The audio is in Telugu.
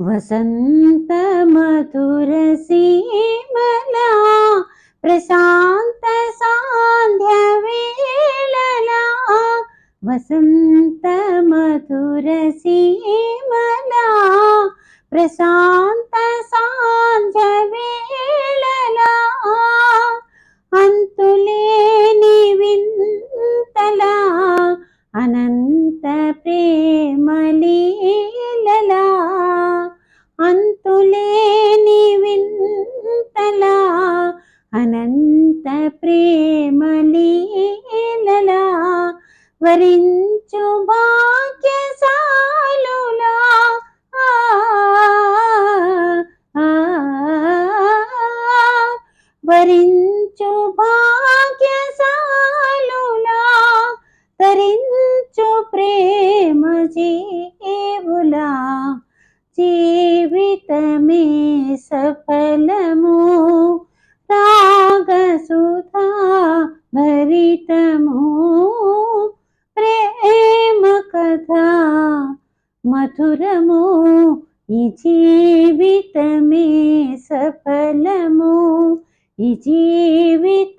వసంత మధుర సీమలా ప్రశాంత సాంధ్య వేళలా వసంత మధుర సీమలా ప్రశాంత సాంధ్య వేళలా అంతులేని వింతలా అనంత ప్రేమలీలలా అంతులేని వింతలా అనంత ప్రేమలీలలా వరించు భాగ్యశాలులా. ఆ, ఆ, వరించు భాగ్యశాలులా తరించు ప్రేమ జీ జీవితమే సఫలము. రాగసుధా భరితము. ప్రేమ కథ మధురము. ఈ జీవితమే సఫలము. ఈ జీవిత